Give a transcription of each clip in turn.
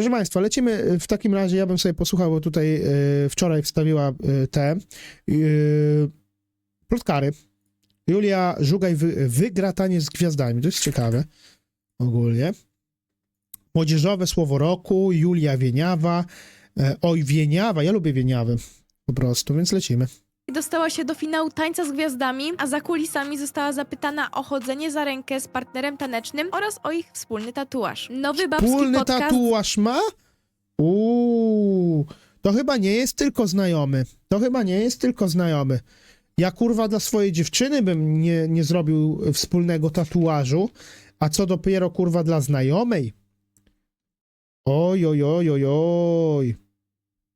Proszę Państwa, lecimy e, w takim razie, ja bym sobie posłuchał, bo tutaj e, wczoraj wstawiła e, te plotkary. Julia Żugaj wy, wygra taniec z gwiazdami, to jest ciekawe ogólnie. Młodzieżowe słowo roku, Julia Wieniawa. E, oj, Wieniawa, ja lubię Wieniawy po prostu, więc lecimy. Dostała się do finału Tańca z Gwiazdami, a za kulisami została zapytana o chodzenie za rękę z partnerem tanecznym oraz o ich wspólny tatuaż. Nowy babski Wspólny podcast tatuaż ma? Uuu, to chyba nie jest tylko znajomy. To chyba nie jest tylko znajomy. Ja kurwa dla swojej dziewczyny bym nie, nie zrobił wspólnego tatuażu, a co dopiero kurwa dla znajomej? Oj, oj, oj, oj, oj.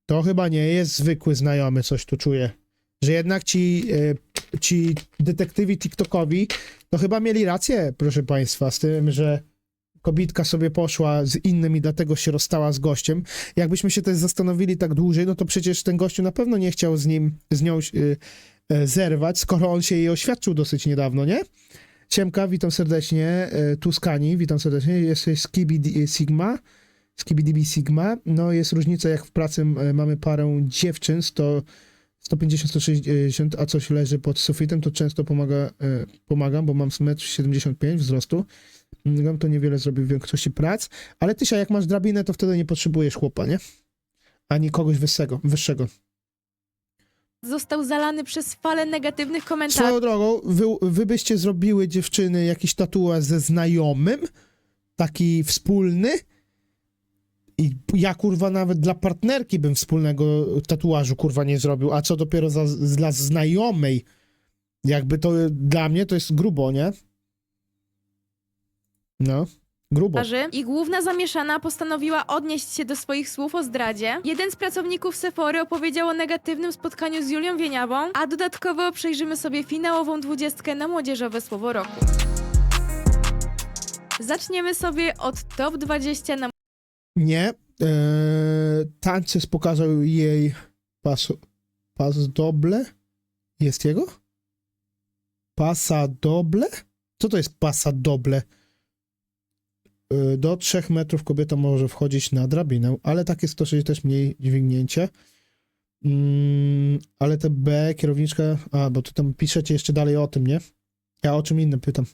To chyba nie jest zwykły znajomy, coś tu czuję. Że jednak ci, e, ci detektywi TikTokowi to chyba mieli rację, proszę państwa, z tym, że kobitka sobie poszła z innym i dlatego się rozstała z gościem. Jakbyśmy się też zastanowili tak dłużej, no to przecież ten gościu na pewno nie chciał z nim, z nią y, y, zerwać, skoro on się jej oświadczył dosyć niedawno, nie? Ciemka, witam serdecznie. Tuskani, witam serdecznie. Jesteś Skibidi Sigma. Skibidib Sigma. No jest różnica, jak w pracy mamy parę dziewczyn, 100, 150-160, a coś leży pod sufitem, to często pomaga, y, pomagam, bo mam 1,75 m wzrostu. Gam to niewiele zrobił w większości prac, ale tysia, jak masz drabinę, to wtedy nie potrzebujesz chłopa, nie? Ani kogoś wyższego. wyższego. został zalany przez falę negatywnych komentarzy. Swoją drogą, wy, wy byście zrobiły dziewczyny jakiś tatuaż ze znajomym, taki wspólny i ja kurwa nawet dla partnerki bym wspólnego tatuażu kurwa nie zrobił, a co dopiero za, dla znajomej. Jakby to dla mnie to jest grubo, nie? No, grubo. I główna zamieszana postanowiła odnieść się do swoich słów o zdradzie. Jeden z pracowników Sephory opowiedział o negatywnym spotkaniu z Julią Wieniawą, a dodatkowo przejrzymy sobie finałową dwudziestkę na młodzieżowe słowo roku. Zaczniemy sobie od top 20 na Nie. Eee, Tances pokazał jej pas, pas doble. Jest jego? Pasa doble? Co to jest pasa doble? Eee, Do 3 metrów kobieta może wchodzić na drabinę, ale tak jest to, też mniej dźwignięcie. Mm, ale te B, kierowniczka. A, bo tu tam piszecie jeszcze dalej o tym, nie? Ja o czym innym pytam.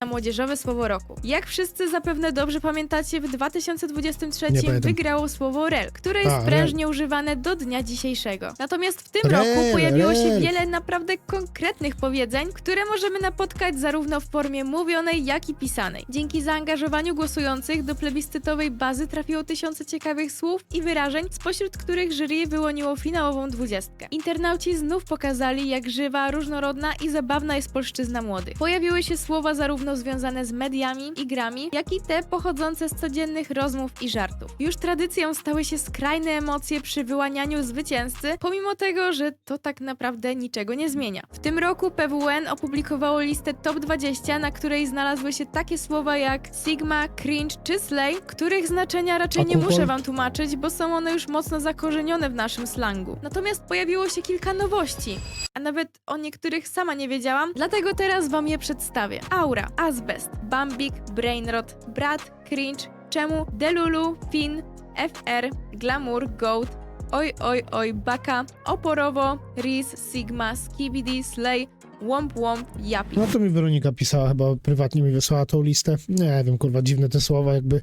Na młodzieżowe słowo roku. Jak wszyscy zapewne dobrze pamiętacie, w 2023 Nie pamiętam. wygrało słowo rel, które jest A, rel. prężnie używane do dnia dzisiejszego. Natomiast w tym Rel, roku pojawiło się rel. wiele naprawdę konkretnych powiedzeń, które możemy napotkać zarówno w formie mówionej, jak i pisanej. Dzięki zaangażowaniu głosujących do plebiscytowej bazy trafiło tysiące ciekawych słów i wyrażeń, spośród których jury wyłoniło finałową dwudziestkę. Internauci znów pokazali, jak żywa, różnorodna i zabawna jest polszczyzna młodych. Pojawiły się słowa zarówno związane z mediami i grami, jak i te pochodzące z codziennych rozmów i żartów. Już tradycją stały się skrajne emocje przy wyłanianiu zwycięzcy, pomimo tego, że to tak naprawdę niczego nie zmienia. W tym roku PWN opublikowało listę top 20, na której znalazły się takie słowa jak Sigma, Cringe czy Slay, których znaczenia raczej nie muszę wam tłumaczyć, bo są one już mocno zakorzenione w naszym slangu. Natomiast pojawiło się kilka nowości, a nawet o niektórych sama nie wiedziałam, dlatego teraz wam je przedstawię. Aura, Azbest, Bambik, Brainrot, Brat, Cringe, Czemu, Delulu, Fin, FR, Glamour, Goat, Oj Oj Oj Baka, Oporowo, Riz, Sigma, Skibidi, Slay, Womp Womp, Yapi. No to mi Weronika pisała, chyba prywatnie mi wysłała tą listę. Nie wiem, kurwa, dziwne te słowa, jakby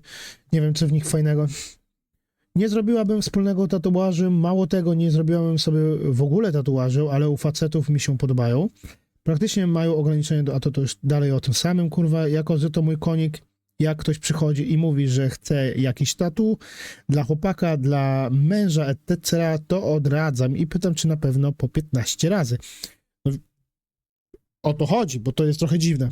nie wiem, co w nich fajnego. Nie zrobiłabym wspólnego tatuażu, mało tego, nie zrobiłabym sobie w ogóle tatuażu, ale u facetów mi się podobają. Praktycznie mają ograniczenie, do, a to, to już dalej o tym samym, kurwa, jako że to mój konik, jak ktoś przychodzi i mówi, że chce jakiś tatu dla chłopaka, dla męża, etc., to odradzam i pytam, czy na pewno po 15 razy. No, o to chodzi, bo to jest trochę dziwne.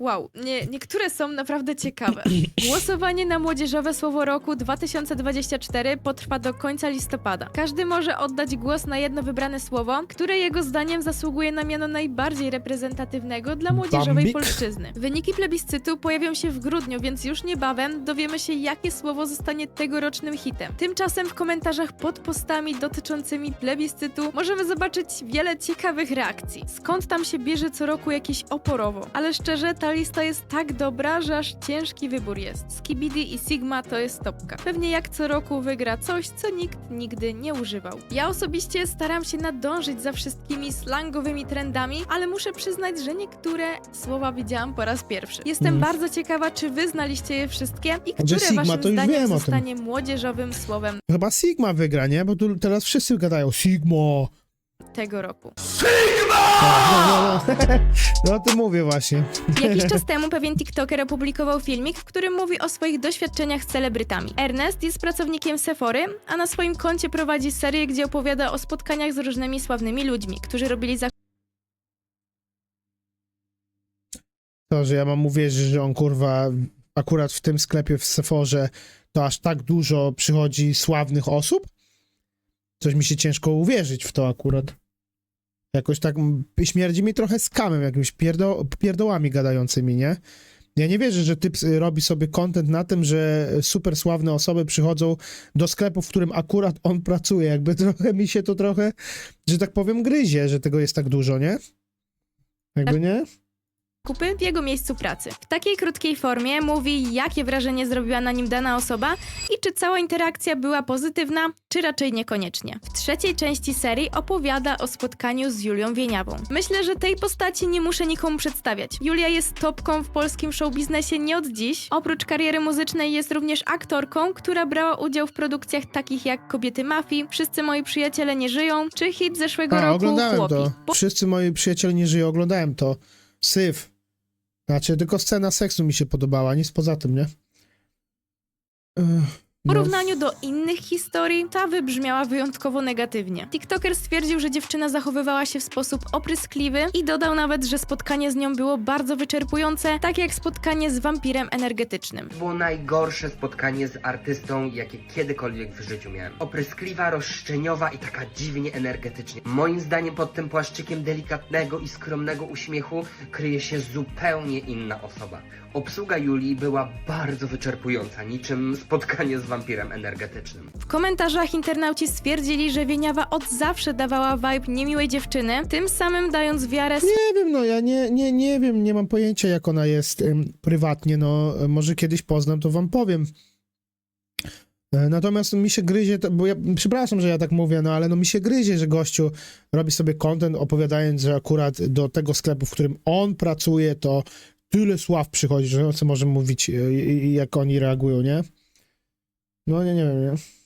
Wow, nie, niektóre są naprawdę ciekawe. Głosowanie na Młodzieżowe Słowo Roku 2024 potrwa do końca listopada. Każdy może oddać głos na jedno wybrane słowo, które jego zdaniem zasługuje na miano najbardziej reprezentatywnego dla młodzieżowej Bambik? polszczyzny. Wyniki plebiscytu pojawią się w grudniu, więc już niebawem dowiemy się, jakie słowo zostanie tegorocznym hitem. Tymczasem w komentarzach pod postami dotyczącymi plebiscytu możemy zobaczyć wiele ciekawych reakcji. Skąd tam się bierze co roku jakieś oporowo? Ale szczerze, ta ta lista jest tak dobra, że aż ciężki wybór jest. Skibidi i Sigma to jest topka. Pewnie jak co roku wygra coś, co nikt nigdy nie używał. Ja osobiście staram się nadążyć za wszystkimi slangowymi trendami, ale muszę przyznać, że niektóre słowa widziałam po raz pierwszy. Jestem Mm. bardzo ciekawa, czy wy znaliście je wszystkie i które Sigma, waszym zdaniem zostanie młodzieżowym słowem Chyba Sigma wygra, nie? Bo tu teraz wszyscy gadają Sigma. Tego roku. No, no, no. no o tym mówię właśnie. Jakiś czas temu pewien TikToker opublikował filmik, w którym mówi o swoich doświadczeniach z celebrytami. Ernest jest pracownikiem Sephory, a na swoim koncie prowadzi serię, gdzie opowiada o spotkaniach z różnymi sławnymi ludźmi, którzy robili To, że ja mam uwierzyć, że on kurwa akurat w tym sklepie w Seforze to aż tak dużo przychodzi sławnych osób? Coś mi się ciężko uwierzyć w to akurat. Jakoś tak śmierdzi mi trochę skamem, jakimiś pierdo pierdołami gadającymi, nie? Ja nie wierzę, że typ y, robi sobie content na tym, że super sławne osoby przychodzą do sklepu, w którym akurat on pracuje. Jakby trochę mi się to trochę, że tak powiem, gryzie, że tego jest tak dużo, nie? Jakby nie? Zakupy w jego miejscu pracy. W takiej krótkiej formie mówi, jakie wrażenie zrobiła na nim dana osoba i czy cała interakcja była pozytywna, czy raczej niekoniecznie. W trzeciej części serii opowiada o spotkaniu z Julią Wieniawą. Myślę, że tej postaci nie muszę nikomu przedstawiać. Julia jest topką w polskim showbiznesie nie od dziś. Oprócz kariery muzycznej jest również aktorką, która brała udział w produkcjach takich jak Kobiety Mafii, Wszyscy moi przyjaciele nie żyją, czy hit zeszłego A, roku oglądałem Chłopi. to. Wszyscy moi przyjaciele nie żyją, oglądałem to. Syf. Znaczy, tylko scena seksu mi się podobała, nic poza tym, nie? Ech, W no. porównaniu do innych historii, ta wybrzmiała wyjątkowo negatywnie. TikToker stwierdził, że dziewczyna zachowywała się w sposób opryskliwy i dodał nawet, że spotkanie z nią było bardzo wyczerpujące, tak jak spotkanie z wampirem energetycznym. To było najgorsze spotkanie z artystą, jakie kiedykolwiek w życiu miałem. Opryskliwa, roszczeniowa i taka dziwnie energetycznie. Moim zdaniem pod tym płaszczykiem delikatnego i skromnego uśmiechu kryje się zupełnie inna osoba. Obsługa Julii była bardzo wyczerpująca, niczym spotkanie z wampirem energetycznym. W komentarzach internauci stwierdzili, że Wieniawa od zawsze dawała vibe niemiłej dziewczyny, tym samym dając wiarę Nie wiem, no ja nie, nie, nie wiem, nie mam pojęcia jak ona jest ym, prywatnie, no może kiedyś poznam, to wam powiem. E, Natomiast mi się gryzie, to, bo ja, przepraszam, że ja tak mówię, no ale no mi się gryzie, że gościu robi sobie content opowiadając, że akurat do tego sklepu, w którym on pracuje, to tyle sław przychodzi, że o co może mówić, e, i- i jak oni reagują, nie? No nie, nie wiem, nie?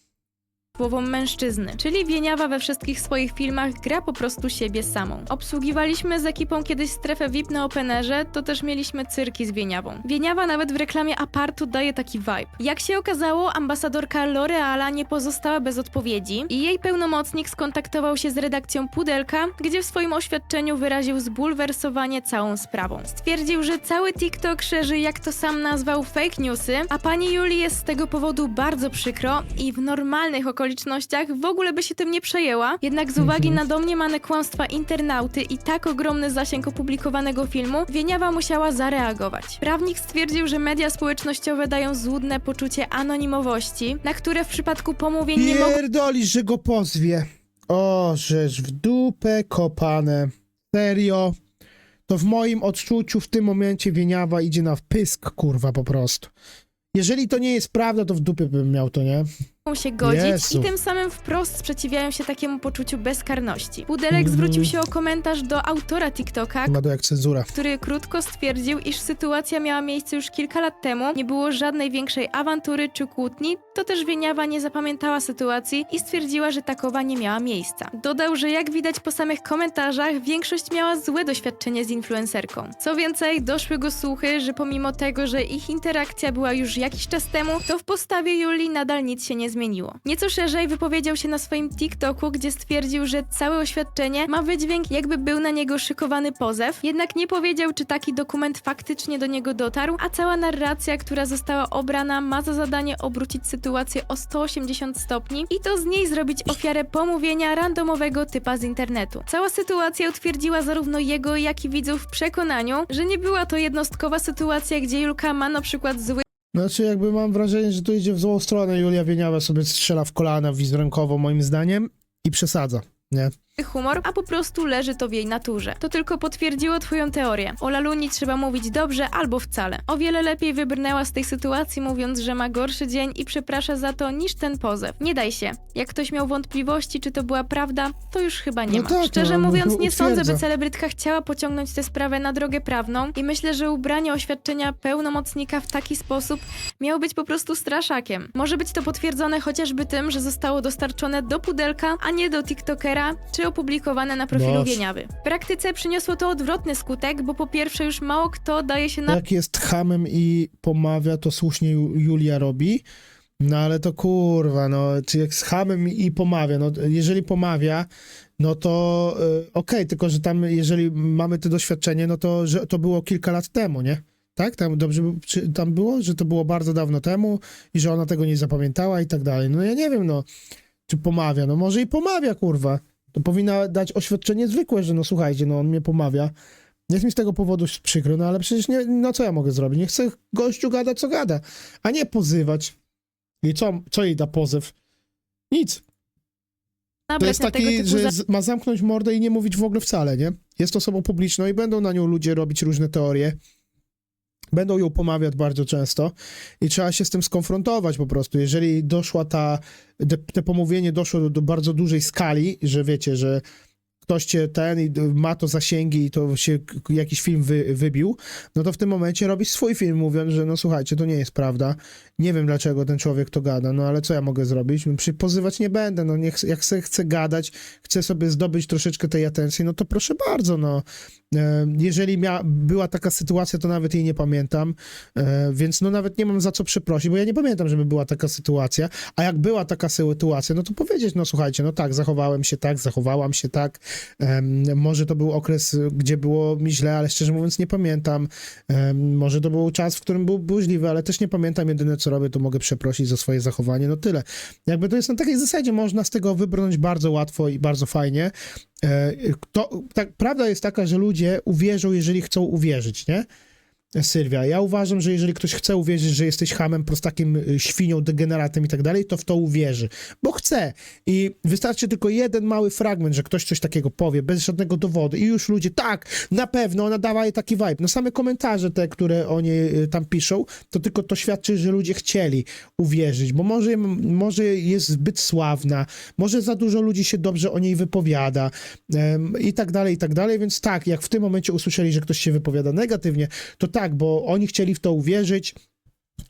Głową mężczyzny, czyli Wieniawa we wszystkich swoich filmach gra po prostu siebie samą. Obsługiwaliśmy z ekipą kiedyś strefę VIP na Openerze, to też mieliśmy cyrki z Wieniawą. Wieniawa nawet w reklamie apartu daje taki vibe. Jak się okazało, ambasadorka L'Oreala nie pozostała bez odpowiedzi i jej pełnomocnik skontaktował się z redakcją Pudelka, gdzie w swoim oświadczeniu wyraził zbulwersowanie całą sprawą. Stwierdził, że cały TikTok szerzy, jak to sam nazwał, fake newsy, a pani Julii jest z tego powodu bardzo przykro i w normalnych okolicznościach w ogóle by się tym nie przejęła. Jednak z uwagi na domniemane kłamstwa internauty i tak ogromny zasięg opublikowanego filmu, Wieniawa musiała zareagować. Prawnik stwierdził, że media społecznościowe dają złudne poczucie anonimowości, na które w przypadku pomówień nie mogą Pierdolisz, że go pozwie. O, żeż w dupę kopane. Serio? To w moim odczuciu w tym momencie Wieniawa idzie na pysk, kurwa, po prostu. Jeżeli to nie jest prawda, to w dupie bym miał to, nie? Się godzić Jezu. i tym samym wprost sprzeciwiają się takiemu poczuciu bezkarności. Pudelek Mhm. zwrócił się o komentarz do autora TikToka, jak cenzura. który krótko stwierdził, iż sytuacja miała miejsce już kilka lat temu, nie było żadnej większej awantury czy kłótni, to też Wieniawa nie zapamiętała sytuacji i stwierdziła, że takowa nie miała miejsca. Dodał, że jak widać po samych komentarzach, większość miała złe doświadczenie z influencerką. Co więcej, doszły go słuchy, że pomimo tego, że ich interakcja była już jakiś czas temu, to w postawie Julii nadal nic się nie zmieniło. Nieco szerzej wypowiedział się na swoim TikToku, gdzie stwierdził, że całe oświadczenie ma wydźwięk jakby był na niego szykowany pozew, jednak nie powiedział, czy taki dokument faktycznie do niego dotarł, a cała narracja, która została obrana, ma za zadanie obrócić sytuację o 180 stopni i to z niej zrobić ofiarę pomówienia randomowego typa z internetu. Cała sytuacja utwierdziła zarówno jego, jak i widzów w przekonaniu, że nie była to jednostkowa sytuacja, gdzie Julka ma na przykład zły Znaczy, jakby mam wrażenie, że to idzie w złą stronę. Julia Wieniawa sobie strzela w kolana wizerunkowo, moim zdaniem, i przesadza, nie? Humor, a po prostu leży to w jej naturze. To tylko potwierdziło twoją teorię. O Laluni trzeba mówić dobrze albo wcale. O wiele lepiej wybrnęła z tej sytuacji mówiąc, że ma gorszy dzień i przeprasza za to niż ten pozew. Nie daj się. Jak ktoś miał wątpliwości, czy to była prawda, to już chyba nie No ma. tak, Szczerze no, mówiąc, no, nie sądzę, by utwierdza. celebrytka chciała pociągnąć tę sprawę na drogę prawną i myślę, że ubranie oświadczenia pełnomocnika w taki sposób miało być po prostu straszakiem. Może być to potwierdzone chociażby tym, że zostało dostarczone do pudelka, a nie do TikTokera, czy opublikowane na profilu Boże. Wieniawy. W praktyce przyniosło to odwrotny skutek, bo po pierwsze już mało kto daje się na Jak jest hamem i pomawia, to słusznie Ju- Julia robi. No ale to kurwa, no, czy jak z hamem i pomawia, no jeżeli pomawia, no to y, okej, tylko że tam, jeżeli mamy to doświadczenie, no to, że to było kilka lat temu, nie? Tak? Tam dobrze czy tam było, że to było bardzo dawno temu i że ona tego nie zapamiętała i tak dalej. No ja nie wiem, no, czy pomawia, no może i pomawia, kurwa. To powinna dać oświadczenie zwykłe, że no słuchajcie, no on mnie pomawia. Jest mi z tego powodu przykro, no ale przecież nie, no co ja mogę zrobić? Nie chcę gościu gada, co gada, a nie pozywać. I co, co jej da pozew? Nic. To jest taki, że z, ma zamknąć mordę i nie mówić w ogóle wcale, nie? Jest osobą publiczną i będą na nią ludzie robić różne teorie. Będą ją pomawiać bardzo często i trzeba się z tym skonfrontować po prostu. Jeżeli doszła ta, te, te pomówienie doszło do, do bardzo dużej skali, że wiecie, że ktoś cię ten i ma to zasięgi i to się jakiś film wy, wybił, no to w tym momencie robisz swój film mówiąc, że no słuchajcie, to nie jest prawda. Nie wiem dlaczego ten człowiek to gada, no ale co ja mogę zrobić? No, pozywać nie będę, no niech, jak se chce gadać, chce sobie zdobyć troszeczkę tej atencji, no to proszę bardzo, no. E, Jeżeli mia, była taka sytuacja, to nawet jej nie pamiętam, e, więc no nawet nie mam za co przeprosić, bo ja nie pamiętam, żeby była taka sytuacja, a jak była taka sytuacja, no to powiedzieć, no słuchajcie, no tak, zachowałem się tak, zachowałam się tak, może to był okres, gdzie było mi źle, ale szczerze mówiąc nie pamiętam, może to był czas, w którym był burzliwy, ale też nie pamiętam, jedyne co robię, to mogę przeprosić za swoje zachowanie, no tyle. Jakby to jest na takiej zasadzie, można z tego wybrnąć bardzo łatwo i bardzo fajnie, E, To, tak, prawda jest taka, że ludzie uwierzą, jeżeli chcą uwierzyć, nie? Sylwia, ja uważam, że jeżeli ktoś chce uwierzyć, że jesteś hamem, prostakiem, y, świnią, degeneratem i tak dalej, to w to uwierzy, bo chce. I wystarczy tylko jeden mały fragment, że ktoś coś takiego powie, bez żadnego dowodu i już ludzie, tak, na pewno, ona daje taki vibe. No same komentarze te, które oni y, tam piszą, to tylko to świadczy, że ludzie chcieli uwierzyć, bo może, może jest zbyt sławna, może za dużo ludzi się dobrze o niej wypowiada em, i tak dalej, i tak dalej, więc tak, jak w tym momencie usłyszeli, że ktoś się wypowiada negatywnie, to tak, bo oni chcieli w to uwierzyć,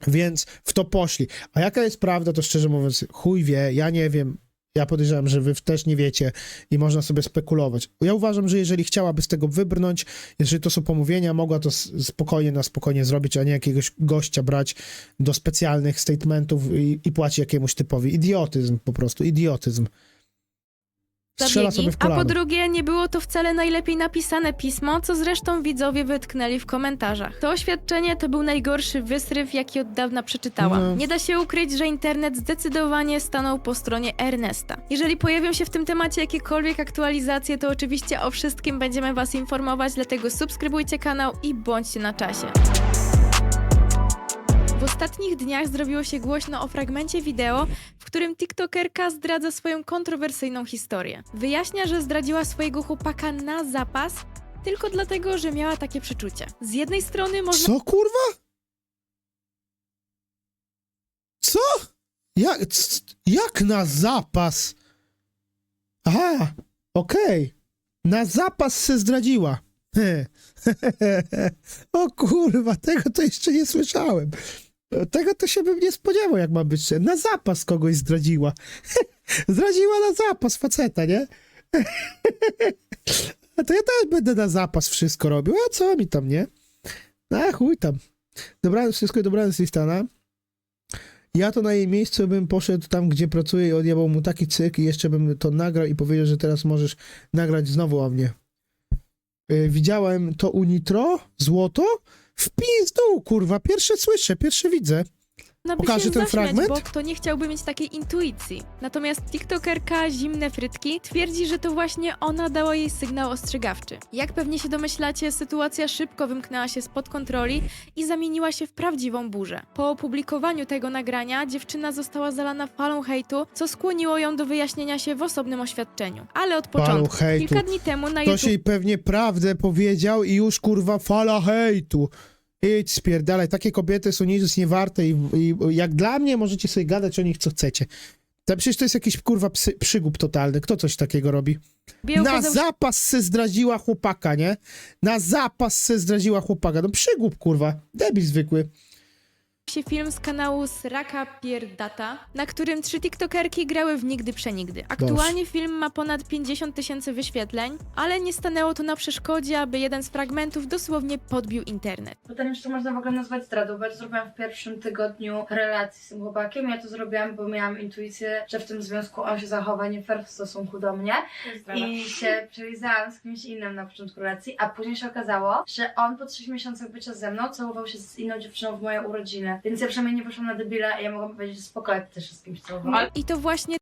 więc w to poszli. A jaka jest prawda, to szczerze mówiąc, chuj wie, ja nie wiem. Ja podejrzewam, że wy też nie wiecie i można sobie spekulować. Ja uważam, że jeżeli chciałaby z tego wybrnąć, jeżeli to są pomówienia, mogła to spokojnie, na spokojnie zrobić, a nie jakiegoś gościa brać do specjalnych statementów i, i płacić jakiemuś typowi. Idiotyzm po prostu, idiotyzm. Strzela zabiegi, sobie w a po drugie nie było to wcale najlepiej napisane pismo, co zresztą widzowie wytknęli w komentarzach. To oświadczenie to był najgorszy wysryw, jaki od dawna przeczytałam. No. Nie da się ukryć, że internet zdecydowanie stanął po stronie Ernesta. Jeżeli pojawią się w tym temacie jakiekolwiek aktualizacje, to oczywiście o wszystkim będziemy was informować, dlatego subskrybujcie kanał i bądźcie na czasie. W ostatnich dniach zrobiło się głośno o fragmencie wideo, w którym TikTokerka zdradza swoją kontrowersyjną historię. Wyjaśnia, że zdradziła swojego chłopaka na zapas tylko dlatego, że miała takie przeczucie. Z jednej strony można Co kurwa? Co? Jak, jak na zapas? Aha, okej. Na zapas se zdradziła. O kurwa, tego to jeszcze nie słyszałem. Tego to się bym nie spodziewał, jak ma być. Na zapas kogoś zdradziła. zdradziła na zapas faceta, nie? A to ja też będę na zapas wszystko robił. A co mi tam, nie? A chuj tam. Dobranoc, wszystko dobranoc Tristana. Ja to na jej miejscu bym poszedł tam, gdzie pracuję i odjebał mu taki cyk i jeszcze bym to nagrał i powiedział, że teraz możesz nagrać znowu o mnie. Yy, widziałem to u Nitro, złoto, w pizdu, kurwa, pierwsze słyszę, pierwsze widzę. By Pokażę się ten zaśmiać, fragment? bo kto nie chciałby mieć takiej intuicji. Natomiast tiktokerka Zimne Frytki twierdzi, że to właśnie ona dała jej sygnał ostrzegawczy. Jak pewnie się domyślacie, sytuacja szybko wymknęła się spod kontroli i zamieniła się w prawdziwą burzę. Po opublikowaniu tego nagrania dziewczyna została zalana falą hejtu, co skłoniło ją do wyjaśnienia się w osobnym oświadczeniu. Ale od Falą początku, hejtu. kilka dni temu na Ktoś YouTube jej pewnie prawdę powiedział i już kurwa fala hejtu. Idź spierdalaj, takie kobiety są nic nie warte i, i jak dla mnie możecie sobie gadać o nich co chcecie. To przecież to jest jakiś kurwa psy, przygub totalny. Kto coś takiego robi? Na zapas se zdradziła chłopaka, nie? Na zapas se zdradziła chłopaka. No przygub kurwa. Debil zwykły. Się film z kanału Sraka Pierdata, na którym trzy tiktokerki grały w Nigdy Przenigdy. Aktualnie film ma ponad 50 tysięcy wyświetleń, ale nie stanęło to na przeszkodzie, aby jeden z fragmentów dosłownie podbił internet. Pytanie, czy to można w ogóle nazwać zdradą, bo ja to zrobiłam w pierwszym tygodniu relacji z tym chłopakiem. Ja to zrobiłam, bo miałam intuicję, że w tym związku on się zachowa nie fair w stosunku do mnie i się przelizałam z kimś innym na początku relacji, a później się okazało, że on po trzech miesiącach bycia ze mną całował się z inną dziewczyną w moje urodziny. Więc ja przynajmniej nie poszłam na debila i ja mogłam powiedzieć, że spokojnie, ty też się z kimś całowałam. I to właśnie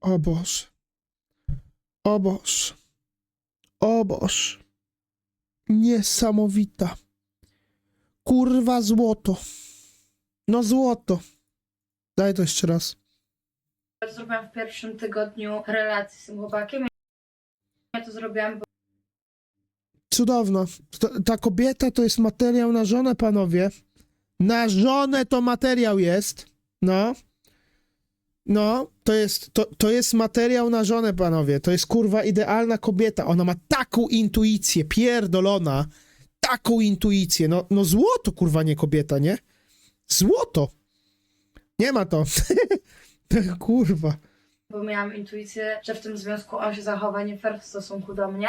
O Boże. O Boże. O Boże. Niesamowita. Kurwa złoto. No złoto. Daj to jeszcze raz. To zrobiłam w pierwszym tygodniu relacji z tym chłopakiem. Ja to zrobiłam, bo Cudowna. Ta, ta kobieta to jest materiał na żonę, panowie. Na żonę to materiał jest. No. No, to jest, to, to jest materiał na żonę, panowie. To jest kurwa idealna kobieta. Ona ma taką intuicję, pierdolona. Taką intuicję. No, no złoto, kurwa, nie kobieta, nie? Złoto. Nie ma to. kurwa. Bo miałam intuicję, że w tym związku on się zachowa nie fair w stosunku do mnie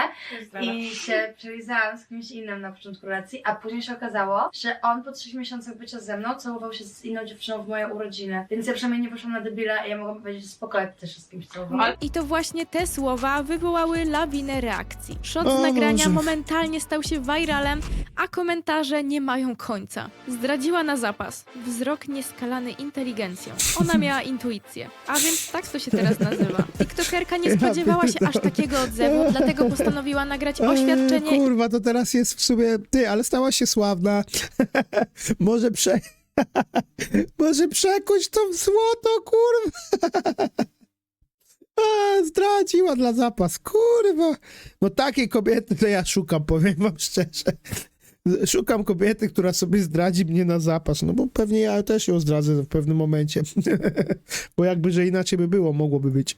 i się przelizałam z kimś innym na początku relacji, a później się okazało, że on po trzech miesiącach bycia ze mną całował się z inną dziewczyną w moje urodziny. Więc ja przynajmniej nie poszłam na debila i ja mogłam powiedzieć, że spokojnie, ty też się z kimś całowałam. I to właśnie te słowa wywołały lawinę reakcji. Shot O nagrania Boże. momentalnie stał się viralem, a komentarze nie mają końca. Zdradziła na zapas. Wzrok nieskalany inteligencją. Ona miała intuicję. A więc tak to się teraz nazywa. TikTokerka nie spodziewała się aż takiego odzewu, dlatego postanowiła nagrać oświadczenie Eee, kurwa, to teraz jest w sumie ty, ale stała się sławna. Może prze... Może przekuć to w złoto, kurwa. A, zdradziła dla zapas, kurwa. No takiej kobiety to ja szukam, powiem wam szczerze. Szukam kobiety, która sobie zdradzi mnie na zapas, no bo pewnie ja też ją zdradzę w pewnym momencie. bo jakby, że inaczej by było, mogłoby być.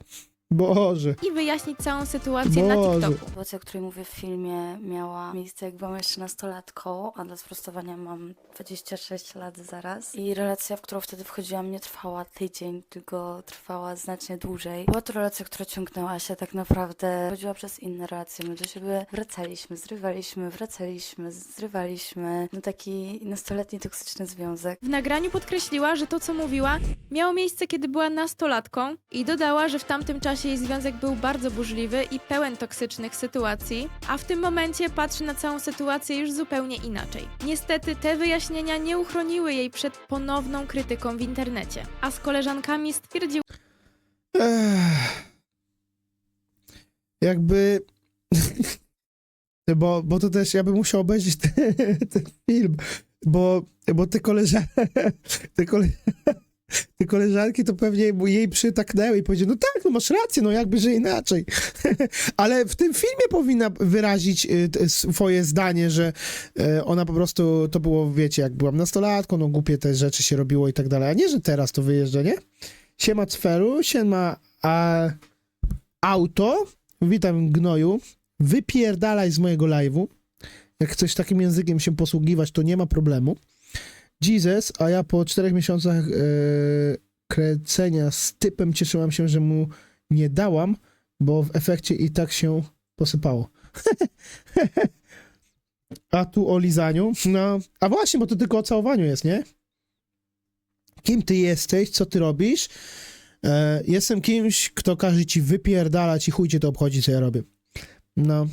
Boże. i wyjaśnić całą sytuację na Boże. TikToku. Sytuacja, o której mówię w filmie, miała miejsce jak byłam jeszcze nastolatką, a dla sprostowania mam 26 lat zaraz. I relacja, w którą wtedy wchodziłam, nie trwała tydzień, tylko trwała znacznie dłużej. Była to relacja, która ciągnęła się tak naprawdę, chodziła przez inne relacje. My do siebie wracaliśmy, zrywaliśmy, wracaliśmy, zrywaliśmy. No taki nastoletni toksyczny związek. W nagraniu podkreśliła, że to, co mówiła, miało miejsce, kiedy była nastolatką i dodała, że w tamtym czasie jej związek był bardzo burzliwy i pełen toksycznych sytuacji, a w tym momencie patrzy na całą sytuację już zupełnie inaczej. Niestety te wyjaśnienia nie uchroniły jej przed ponowną krytyką w internecie, a z koleżankami stwierdziła, Ech. Jakby. bo, bo to też ja bym musiał obejrzeć ten, ten film, bo, bo te, koleża, te, kole, te koleżanki to pewnie jej przytaknęły i powiedziały, no tak, no masz rację, no jakby, że inaczej. Ale w tym filmie powinna wyrazić y, swoje zdanie, że y, ona po prostu, to było, wiecie, jak byłam nastolatką, no głupie te rzeczy się robiło i tak dalej, a nie, że teraz to wyjeżdża, nie? Siema Cferu, siema a, auto, witam gnoju, wypierdalaj z mojego live'u. Jak chcesz takim językiem się posługiwać, to nie ma problemu. Jesus, a ja po czterech miesiącach e, kręcenia z typem cieszyłam się, że mu nie dałam, bo w efekcie i tak się posypało. a tu o lizaniu? No, a właśnie, bo to tylko o całowaniu jest, nie? Kim ty jesteś? Co ty robisz? E, jestem kimś, kto każe ci wypierdalać i chuj cię to obchodzi, co ja robię. No.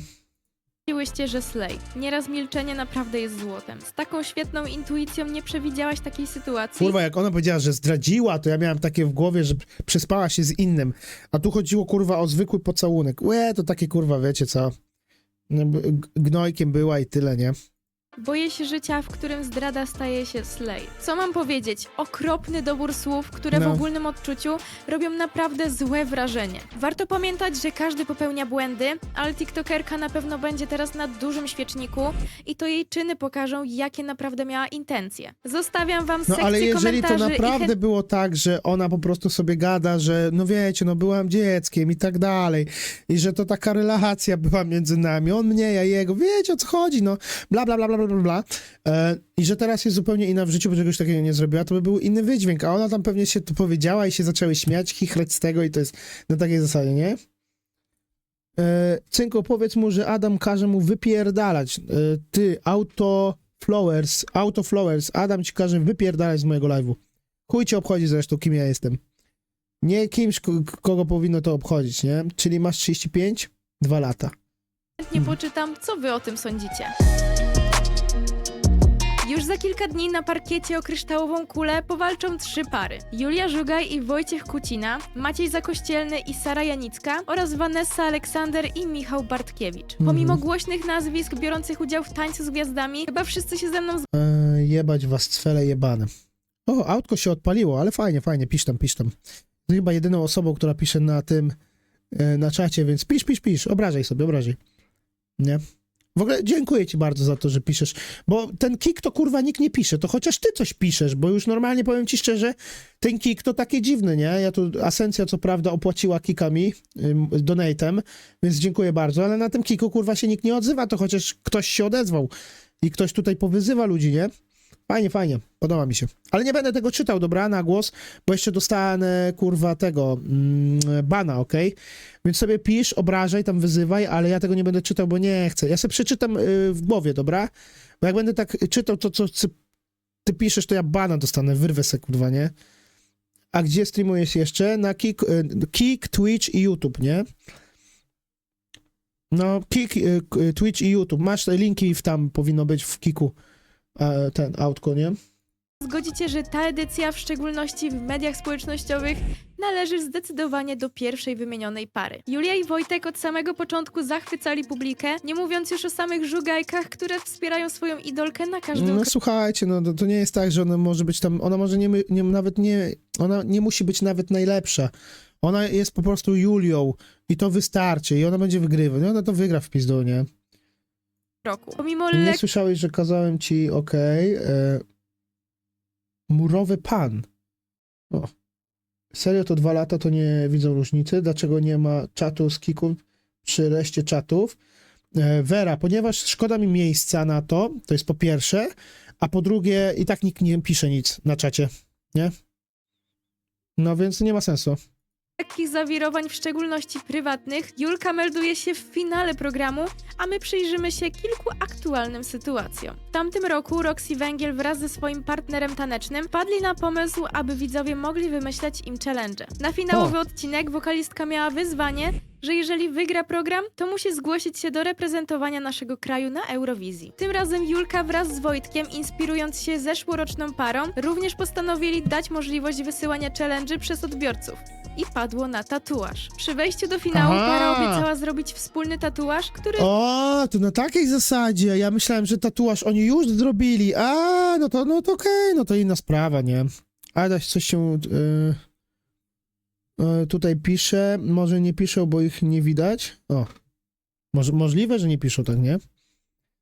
Mówiłyście, że Slay. Nieraz milczenie naprawdę jest złotem. Z taką świetną intuicją nie przewidziałaś takiej sytuacji. Kurwa, jak ona powiedziała, że zdradziła, to ja miałem takie w głowie, że przespała się z innym. A tu chodziło, kurwa, o zwykły pocałunek. Łe, to takie, kurwa, wiecie co, No, gnojkiem była i tyle, nie? Boję się życia, w którym zdrada staje się Slay. Co mam powiedzieć? Okropny dobór słów, które w No. ogólnym odczuciu robią naprawdę złe wrażenie. Warto pamiętać, że każdy popełnia błędy, ale TikTokerka na pewno będzie teraz na dużym świeczniku i to jej czyny pokażą, jakie naprawdę miała intencje. Zostawiam wam No sekcję ale jeżeli to komentarzy i naprawdę było tak, że ona po prostu sobie gada, że no wiecie, no byłam dzieckiem i tak dalej, i że to taka relacja była między nami, on mnie, ja jego, wiecie o co chodzi, no bla bla bla bla bla bla, bla. E, i że teraz jest zupełnie inna w życiu, bo czegoś takiego nie zrobiła, to by był inny wydźwięk, a ona tam pewnie się to powiedziała i się zaczęły śmiać, chichrać z tego i to jest na takiej zasadzie, nie? E, Cynko, powiedz mu, że Adam każe mu wypierdalać. E, ty, auto flowers, auto flowers, Adam ci każe wypierdalać z mojego live'u. Chuj cię obchodzi zresztą, kim ja jestem. Nie kimś, kogo powinno to obchodzić, nie? Czyli masz 35? Dwa lata. chętnie poczytam, co wy o tym sądzicie. Już za kilka dni na parkiecie o kryształową kulę powalczą trzy pary. Julia Żugaj i Wojciech Kucina, Maciej Zakościelny i Sara Janicka oraz Vanessa Aleksander i Michał Bartkiewicz. Pomimo Mhm. głośnych nazwisk biorących udział w tańcu z gwiazdami, chyba wszyscy się ze mną E, jebać was cwele jebane. O, autko się odpaliło, ale fajnie, fajnie, pisz tam, pisz tam. To chyba jedyną osobą, która pisze na tym, e, na czacie, więc pisz, pisz, pisz, obrażaj sobie, obrażaj. Nie? W ogóle dziękuję ci bardzo za to, że piszesz, bo ten kick to kurwa nikt nie pisze, to chociaż ty coś piszesz, bo już normalnie powiem ci szczerze, ten kick to takie dziwne, nie? Ja tu, Asencja co prawda opłaciła kikami, ym, donatem, więc dziękuję bardzo, ale na tym kiku kurwa się nikt nie odzywa, to chociaż ktoś się odezwał i ktoś tutaj powyzywa ludzi, nie? Fajnie, fajnie, podoba mi się. Ale nie będę tego czytał, dobra, na głos, bo jeszcze dostanę, kurwa, tego, mm, bana, okej? Więc sobie pisz, obrażaj, tam wyzywaj, ale ja tego nie będę czytał, bo nie chcę. Ja sobie przeczytam y, w głowie, dobra? Bo jak będę tak czytał to, co ty, piszesz, to ja bana dostanę, wyrwę se, kurwa, nie? A gdzie streamujesz jeszcze? Na Kik, y, Kik Twitch i YouTube, nie? No, Kik, Twitch i YouTube. Masz te linki, w tam powinno być w Kiku e, ten autko, nie? zgodzicie, że ta edycja, w szczególności w mediach społecznościowych, należy zdecydowanie do pierwszej wymienionej pary. Julia i Wojtek od samego początku zachwycali publikę, nie mówiąc już o samych żugajkach, które wspierają swoją idolkę na każdym No słuchajcie, no to, to nie jest tak, że ona może być tam, ona może nie, nie, nawet nie, ona nie musi być nawet najlepsza. Ona jest po prostu Julią i to wystarczy i ona będzie wygrywać. No ona to wygra w pizdu, nie? Kroku. Pomimo Nie lek słyszałeś, że kazałem ci, okej, e, murowy pan. O. Serio, to dwa lata to nie widzą różnicy? Dlaczego nie ma czatu z kiku przy reszcie czatów? E, Vera, ponieważ szkoda mi miejsca na to, to jest po pierwsze, a po drugie i tak nikt nie pisze nic na czacie, nie? No więc nie ma sensu. Lekkich zawirowań, w szczególności prywatnych, Julka melduje się w finale programu, a my przyjrzymy się kilku aktualnym sytuacjom. W tamtym roku Roxy Węgiel wraz ze swoim partnerem tanecznym padli na pomysł, aby widzowie mogli wymyślać im challenge. Na finałowy odcinek wokalistka miała wyzwanie, że jeżeli wygra program, to musi zgłosić się do reprezentowania naszego kraju na Eurowizji. Tym razem Julka wraz z Wojtkiem, inspirując się zeszłoroczną parą, również postanowili dać możliwość wysyłania challenge przez odbiorców i padło na tatuaż. Przy wejściu do finału Aha. para obiecała zrobić wspólny tatuaż, który O, to na takiej zasadzie. Ja myślałem, że tatuaż oni już zrobili. A, no to, no to okej, no to inna sprawa, nie? Adaś coś się y, y, tutaj pisze. Może nie piszą, bo ich nie widać. O. Może, możliwe, że nie piszą, tak nie?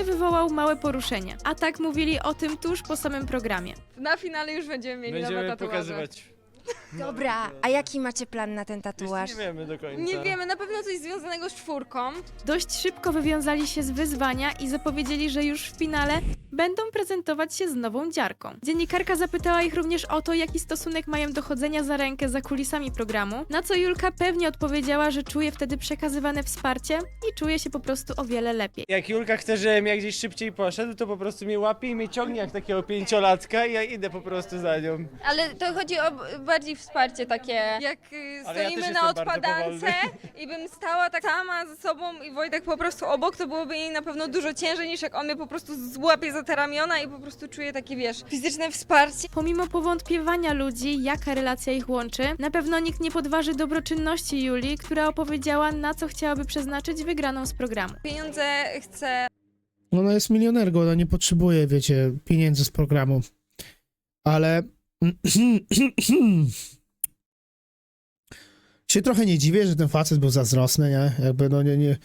wywołał małe poruszenie. A tak mówili o tym tuż po samym programie. Na finale już będziemy mieli nowe Będziemy tatuaże. pokazywać. Dobra, a jaki macie plan na ten tatuaż? Jeszcze nie wiemy do końca. Nie wiemy, na pewno coś związanego z czwórką. Dość szybko wywiązali się z wyzwania i zapowiedzieli, że już w finale będą prezentować się z nową dziarką. Dziennikarka zapytała ich również o to, jaki stosunek mają do chodzenia za rękę za kulisami programu, na co Julka pewnie odpowiedziała, że czuje wtedy przekazywane wsparcie i czuje się po prostu o wiele lepiej. Jak Julka chce, żebym ja gdzieś szybciej poszedł, to po prostu mnie łapie i mnie ciągnie jak takiego pięciolatka i ja idę po prostu za nią. Ale to chodzi o bardziej bardziej wsparcie takie, jak y, Ale ja stoimy też na jestem bardzo odpadance i bym stała tak sama ze sobą i Wojtek po prostu obok, to byłoby jej na pewno dużo ciężej niż jak on mnie po prostu złapie za te ramiona i po prostu czuje takie, wiesz, fizyczne wsparcie. Pomimo powątpiewania ludzi, jaka relacja ich łączy, na pewno nikt nie podważy dobroczynności Julii, która opowiedziała, na co chciałaby przeznaczyć wygraną z programu. Pieniądze chcę Ona jest milionerką, ona nie potrzebuje, wiecie, pieniędzy z programu. Ale się trochę nie dziwię, że ten facet był zazdrosny, nie? Jakby, no nie, nie.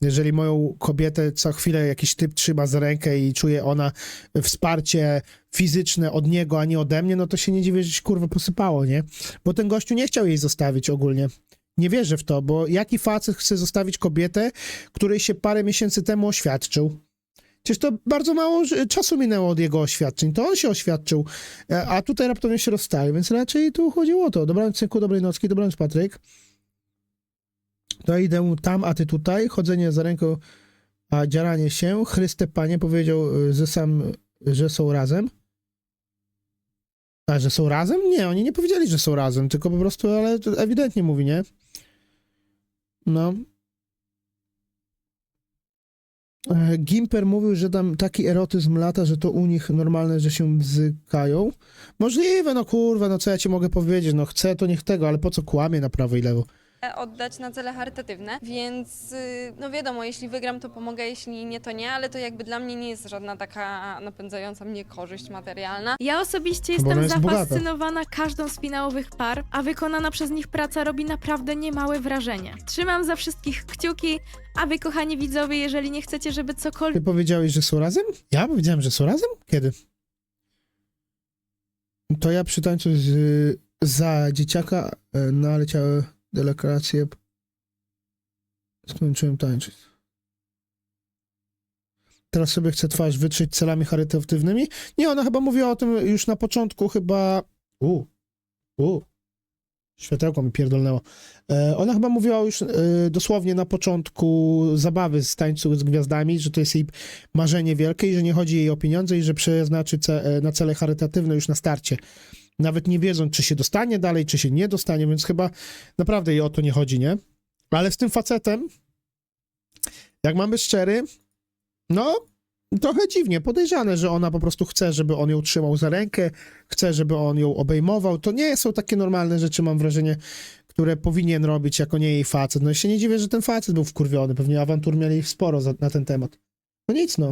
Jeżeli moją kobietę co chwilę jakiś typ trzyma za rękę i czuje ona wsparcie fizyczne od niego, a nie ode mnie, no to się nie dziwię, że się kurwa posypało, nie? Bo ten gościu nie chciał jej zostawić ogólnie. Nie wierzę w to, bo jaki facet chce zostawić kobietę, której się parę miesięcy temu oświadczył? Przecież to bardzo mało ż- czasu minęło od jego oświadczeń. To on się oświadczył, e, a tutaj raptownie się rozstali, więc raczej tu chodziło o to. Dobranoc, synku, dobrej nocki, dobranoc, Patryk. To idę tam, a ty tutaj. Chodzenie za ręką, a dziaranie się. Chryste Panie powiedział, y, że sam, że są razem. A, że są razem? Nie, oni nie powiedzieli, że są razem, tylko po prostu, ale ewidentnie mówi, nie? No. E, Gimper mówił, że tam taki erotyzm lata, że to u nich normalne, że się bzykają. Możliwe, no kurwa, no co ja ci mogę powiedzieć, no chcę, to niech tego, ale po co kłamie na prawo i lewo? Oddać na cele charytatywne, więc y, no wiadomo, jeśli wygram, to pomogę, jeśli nie, to nie, ale to jakby dla mnie nie jest żadna taka napędzająca mnie korzyść materialna. Ja osobiście Bo ona jestem jest bogata. zafascynowana każdą z finałowych par, a wykonana przez nich praca robi naprawdę niemałe wrażenie. Trzymam za wszystkich kciuki, a wy kochani widzowie, jeżeli nie chcecie, żeby Ty cokolwiek powiedziałeś, że są razem? Ja powiedziałem, że są razem? Kiedy? To ja przy tańcu z, za dzieciaka e, naleciały deklaracje. Skończyłem tańczyć. Teraz sobie chcę twarz wytrzeć celami charytatywnymi? Nie, ona chyba mówiła o tym już na początku, chyba. U, u. Światełko mi pierdolnęło. E, ona chyba mówiła już e, dosłownie na początku zabawy z tańcu z gwiazdami, że to jest jej marzenie wielkie i że nie chodzi jej o pieniądze i że przeznaczy ce, e, na cele charytatywne już na starcie. Nawet nie wiedząc, czy się dostanie dalej, czy się nie dostanie, więc chyba naprawdę jej o to nie chodzi, nie? Ale z tym facetem, jak mam być szczery, no, trochę dziwnie, podejrzane, że ona po prostu chce, żeby on ją trzymał za rękę, chce, żeby on ją obejmował. To nie są takie normalne rzeczy, mam wrażenie, które powinien robić jako nie jej facet. No i się nie dziwię, że ten facet był wkurwiony. Pewnie awantur mieli sporo za, na ten temat. No nic, no.